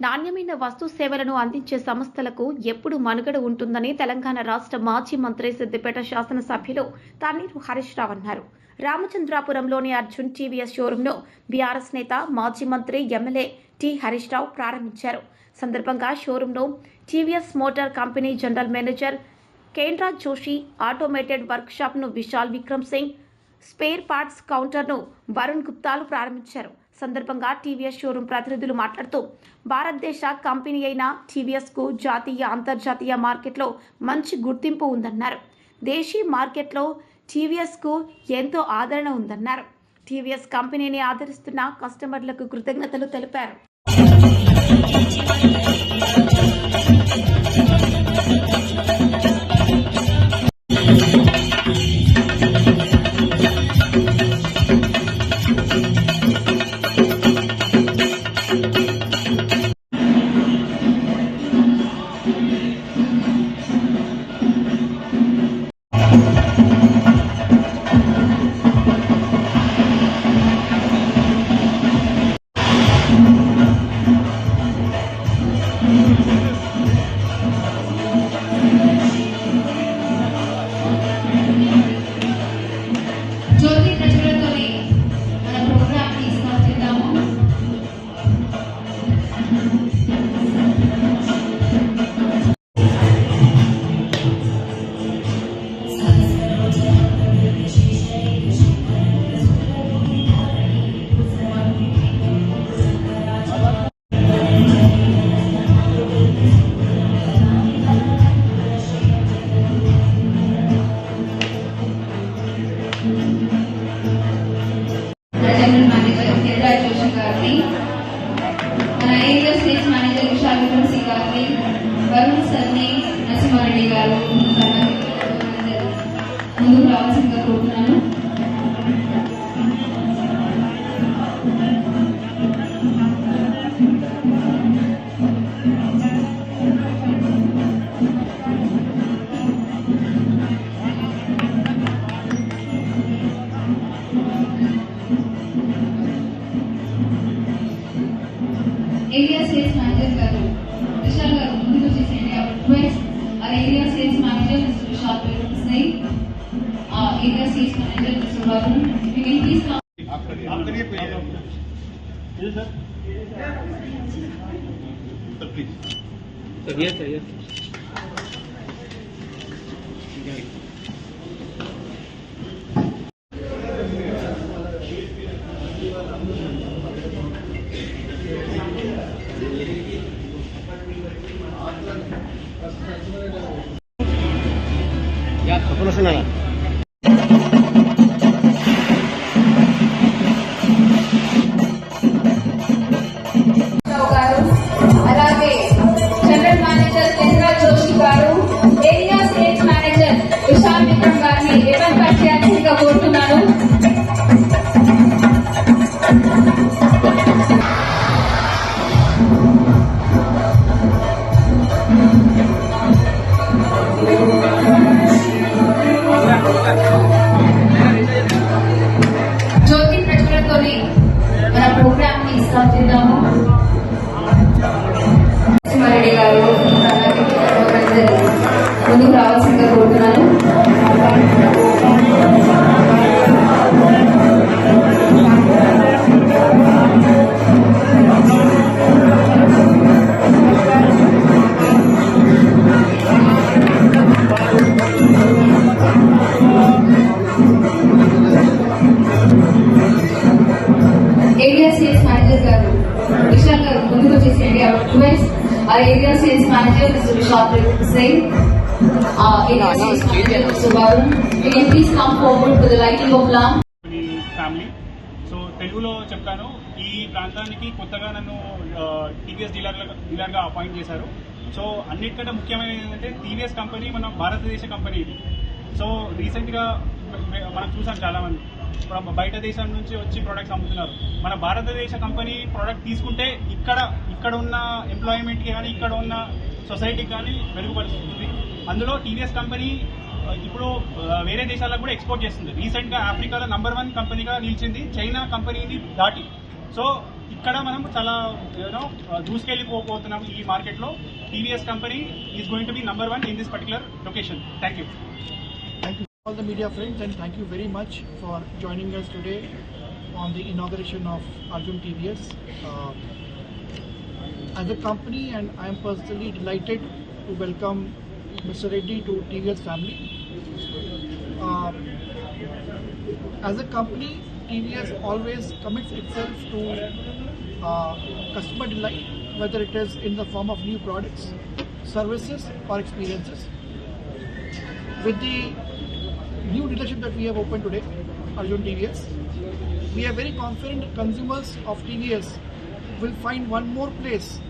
నాణ్యమైన వస్తు సేవలను అందించే సంస్థలకు ఎప్పుడు మనుగడ ఉంటుందని తెలంగాణ రాష్ట్ర మాజీ మంత్రి సిద్దిపేట శాసనసభ్యులు తన్నీరు హరీష్ రావు అన్నారు. రామచంద్రాపురంలోని అర్జున్ టీవీఎస్ షోరూంను బీఆర్ఎస్ నేత మాజీ మంత్రి ఎమ్మెల్యే టి హరీష్ రావు ప్రారంభించారు. సందర్భంగా షోరూంను TVS motor company general manager Kendra Joshi automated వర్క్షాప్ను Vishal Vikram Singh spare parts కౌంటర్ను వరుణ్ గుప్తాలు ప్రారంభించారు. సందర్భంగా టీవీఎస్ షోరూం ప్రతినిధులు మాట్లాడుతూ భారతదేశ కంపెనీ అయిన టీవీఎస్కు జాతీయ అంతర్జాతీయ మార్కెట్లో మంచి గుర్తింపు ఉందన్నారు. దేశీ మార్కెట్లో టీవీఎస్కు ఎంతో ఆదరణ ఉందన్నారు. టీవీఎస్ కంపెనీని ఆదరిస్తున్న కస్టమర్లకు కృతజ్ఞతలు తెలిపారు. జనరల్ మేనేజర్ కేదార్ జోషి గారిని మన area state manager Vishal Vikram Singh గారిని వరుణ్ సర్ని నరసింహారెడ్డి గారు ముందుకు రావాల్సిందిగా కోరుతున్నాను Santoshi Singh, I request our area sales manager, Mr. Vishal Pillai, our area sales manager, Mr. Varun. If you can please come. Yes, sir. Sir, yes, sir, yes. না ముందుకు రావాల్సిందిగా కోరుతున్నాను area sales manager గారు విశాల్ గారు ముందుకు వచ్చేసేయండి ఆ request ఆ area sales manager mister Vishal Singh you please come forward the lighting of family so తెలుగులో చెప్తాను. ఈ ప్రాంతానికి కొత్తగా నన్ను టీవీఎస్ డీలర్ డీలర్గా అపాయింట్ చేశారు. సో అన్నిటికంటే ముఖ్యమైనది ఏంటంటే టీవీఎస్ కంపెనీ మన భారతదేశ కంపెనీ ఇది. సో రీసెంట్గా మనం చూసాం చాలా మంది from బయట దేశం నుంచి వచ్చి ప్రొడక్ట్స్ అమ్ముతున్నారు. మన భారతదేశ కంపెనీ ప్రోడక్ట్ తీసుకుంటే ఇక్కడ ఇక్కడ ఉన్న ఎంప్లాయ్మెంట్కి కానీ ఇక్కడ ఉన్న సొసైటీకి కానీ మెరుగుపరుస్తుంది. అందులో టీవీఎస్ కంపెనీ ఇప్పుడు వేరే దేశాలకు కూడా ఎక్స్పోర్ట్ చేస్తుంది రీసెంట్గా ఆఫ్రికాలో నంబర్ వన్ కంపెనీగా నిలిచింది చైనా కంపెనీని దాటి సో ఇక్కడ మనం చాలా యూనో దూసుకెళ్ళిపోతున్నాం ఈ మార్కెట్లో TVS company is going to be number one in this particular location thank you thank you all the media friends and thank you very much for joining us today on the inauguration of Arjun TVS Uh, as a company and I am personally delighted Mr. Reddy to TVS family. Uh, as a company, TVS always commits itself to uh, customer delight, whether it is in the form of new products, services or experiences with the new dealership that we have opened today, Arjun TVS, we are very confident that consumers of TVS will find one more place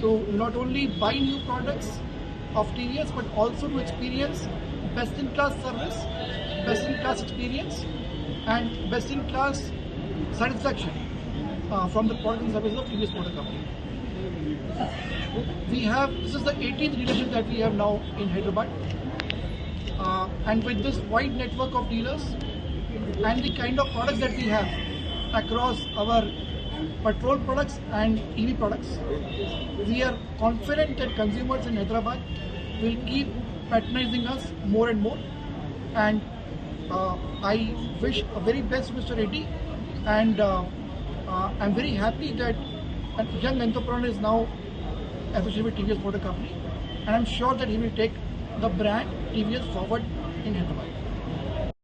to not only buy new products of TVS but also to experience best in class service, best in class experience, and best in class satisfaction uh, from the product and services of TVS Motor Company. We have this is the 18th dealership that we have now in Hyderabad. Uh, and with this wide network of dealers and the kind of products that we have across our petrol products and EV products, we are confident that consumers in Hyderabad will keep patronizing us more and more. And uh, I wish a very best, Mr. Reddy, and uh, uh, I'm very happy that a young entrepreneur is now associated with TVS Motor Company, and I'm sure that he will take the brand TVS forward in Hyderabad.